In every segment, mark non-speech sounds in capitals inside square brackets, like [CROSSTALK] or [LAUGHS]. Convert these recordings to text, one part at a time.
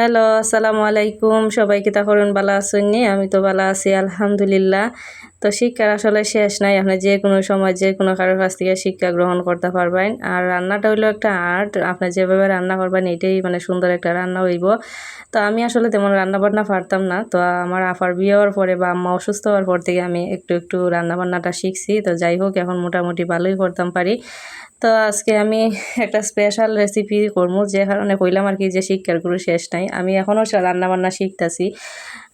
Hello, আসসালামু আলাইকুম। সবাইকে তা করুন বালা আসুননি আমি তো বালা আছি, আলহামদুলিল্লাহ। তো শিক্ষার আসলে শেষ নাই। আপনি যে কোনো সময় যে কোনো কারোর কাছ থেকে শিক্ষা গ্রহণ করতে পারবেন। আর রান্নাটা হইল একটা আর্ট। আপনি যেভাবে রান্না করবেন, এটাই মানে সুন্দর একটা রান্না হইব। তো আমি আসলে তেমন রান্না বান্না পারতাম না। তো আমার আফার বিয়ে হওয়ার পরে বা আম্মা অসুস্থ হওয়ার পর থেকে আমি একটু একটু রান্না বান্নাটা শিখছি। তো যাই হোক, এখন মোটামুটি ভালোই করতাম পারি। তো আজকে আমি একটা স্পেশাল রেসিপি করব। যে কারণে কইলাম আর কি যে শিক্ষার কোনো শেষ নাই। আমি এখনও রান্না বান্না শিখতেছি।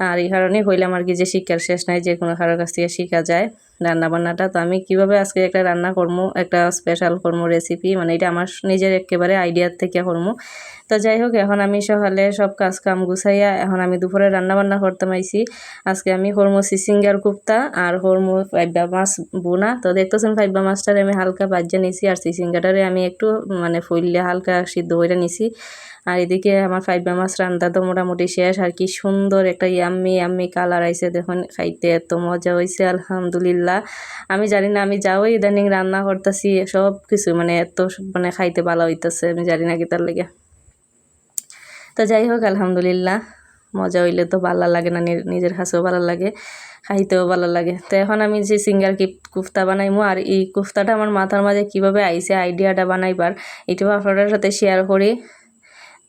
আর এই কারণেই হইলে আর কি যে শিক্ষার শেষ নাই, যে কোনো কারোর কাছ থেকে শেখা যায়। রান্না বান্নাটা তো আমি কীভাবে আজকে একটা রান্না করব, একটা স্পেশাল করব রেসিপি মানে এটা আমার নিজের একেবারে আইডিয়ার থেকে করব। তো যাই হোক, এখন আমি সকালে সব কাজ কাম গুছাইয়া এখন আমি দুপুরে রান্না বান্না করতাম আইছি আজকে আমি হরমো সিসিঙ্গার কুপ্তা আর হরমো ফাইবা মাছ বোনা তো দেখতেছেন ফাইবা মাছটারে আমি হালকা বাজ্যা নিছি আর সিসিঙ্গাটারে আমি একটু মানে ফুললে হালকা সিদ্ধ করে নিছি। আর এদিকে আমার ফাইবা মাছ রান্না তো মোটামুটি শেষ। আর কি সুন্দর একটা ইয়াম্মি ইয়াম্মি কালার আইছে দেখুন, খাইতে এত মজা হয়েছে আলহামদুলিল্লাহ। আমি জানি না, আমি যাও, ইদানিং রান্না করতেছি, সব কিছু মানে এত মানে খাইতে ভালো হইতেছে, আমি জানি না কি তার লেগে। তো যাই হোক, আলহামদুলিল্লাহ, মজা হইলে তো ভালো লাগে না নিজের কাছেও ভালো লাগে, খাইতেও ভালো লাগে। তো এখন আমি যে সিঙ্গার কি, কুফতা বানাইমো, আর এই কুফতাটা আমার মাথার মাঝে কীভাবে আইসে আইডিয়াটা বানাইবার এটাও আপনাদের সাথে শেয়ার করি।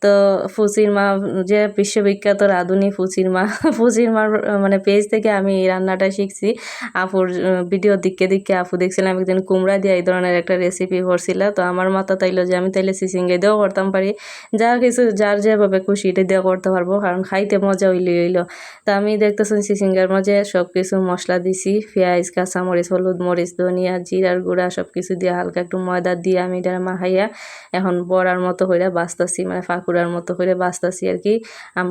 তো ফুচির মা যে বিশ্ববিখ্যাত রাঁধুনি ফুচির মা [LAUGHS] ফুচির মার মানে পেজ থেকে আমি এই রান্নাটা শিখছি। আপুর ভিডিও দিকে দিকে আপু দেখছিলাম একদিন কুমড়া দিয়ে এই ধরনের একটা রেসিপি করছিল। তো আমার মাথা তাইলো যে আমি তাইলে সিসিঙ্গে দিয়েও করতাম পারি। যা কিছু, যার যেভাবে খুশি এটা দিয়ে করতে পারব, কারণ খাইতে মজা হইলে হইল। তা আমি দেখতেছি সিসিঙ্গার মাঝে সব কিছু মশলা দিছি, পেঁয়াজ, কাঁচামরিচ, হলুদ মরিচ, ধনিয়া, জিরার গুঁড়া সব কিছু দিয়ে হালকা একটু ময়দা দিয়ে আমি এটা মাখাইয়া এখন বড়ার মতো হইয়া বাঁচতেছি মানে ফাঁক পাকুড়ার মতো করে বাঁচতেছি আর কি।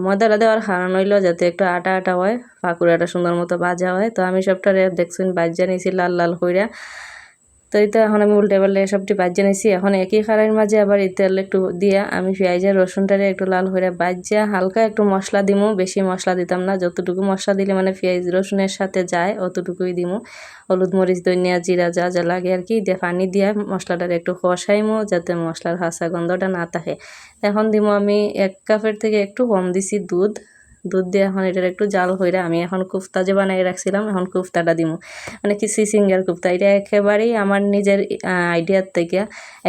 ময়দাটা দেওয়ার হারান হইল যাতে একটু আটা আটা হয়, পাকুড়াটা সুন্দর মতো বাজা হয়। তো আমি সবটা দেখছেন বাজ্যা নিয়েছি লাল লাল কইরা। তো এটা এখন আমি উল্টে পাল্টে সবটি বাজ্যা নিয়েছি এখন একই খাড়াইয়ের মাঝে আবার এই তেল একটু দিয়া আমি পেঁয়াজের রসুনটারে একটু লাল করে বাজ্যা হালকা একটু মশলা দিমু, বেশি মশলা দিতাম না। যতটুকু মশলা দিলে মানে পেঁয়াজ রসুনের সাথে যায়, অতটুকুই দিমু। হলুদ, মরিচ, ধনিয়া, জিরা, যা যা লাগে আর কি দিয়ে পানি দিয়া মশলাটার একটু কষাইমু যাতে মশলার হাসা গন্ধটা না থাকে। এখন দিমু আমি এক কাপের থেকে একটু কম দিছি দুধ। দুধ দিয়ে এখন এটার একটু জাল হইরা আমি এখন কুফতা যে বানাই রাখছিলাম, এখন কুফতাটা দিমু। মানে কি সিঙ্গার কুফতা, এটা একেবারেই আমার নিজের আইডিয়ার থেকে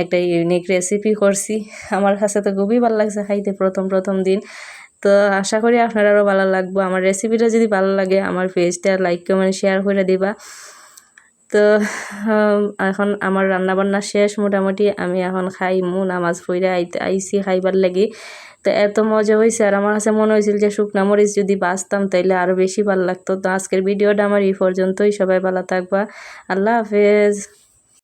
একটা ইউনিক রেসিপি করছি। আমার কাছে তো খুবই ভালো লাগছে খাইতে প্রথম প্রথম দিন। তো আশা করি আপনারাও ভালো লাগবো। আমার রেসিপিটা যদি ভালো লাগে, আমার পেজটা লাইক কমেন্ট শেয়ার করে দিবা। তো এখন আমার রান্না বান্না শেষ মোটামুটি। আমি এখন খাই, মো নামাজ আইতে আইসি খাইবার লাগি। তো এত মজা হয়েছে আর আমার কাছে মনে হয়েছিল যে শুকনা মরিচ যদি বাঁচতাম তাইলে আরও বেশি ভালো লাগতো। তো আজকের ভিডিওটা আমার এই পর্যন্তই। সবাই ভালো থাকবা। আল্লাহ হাফেজ।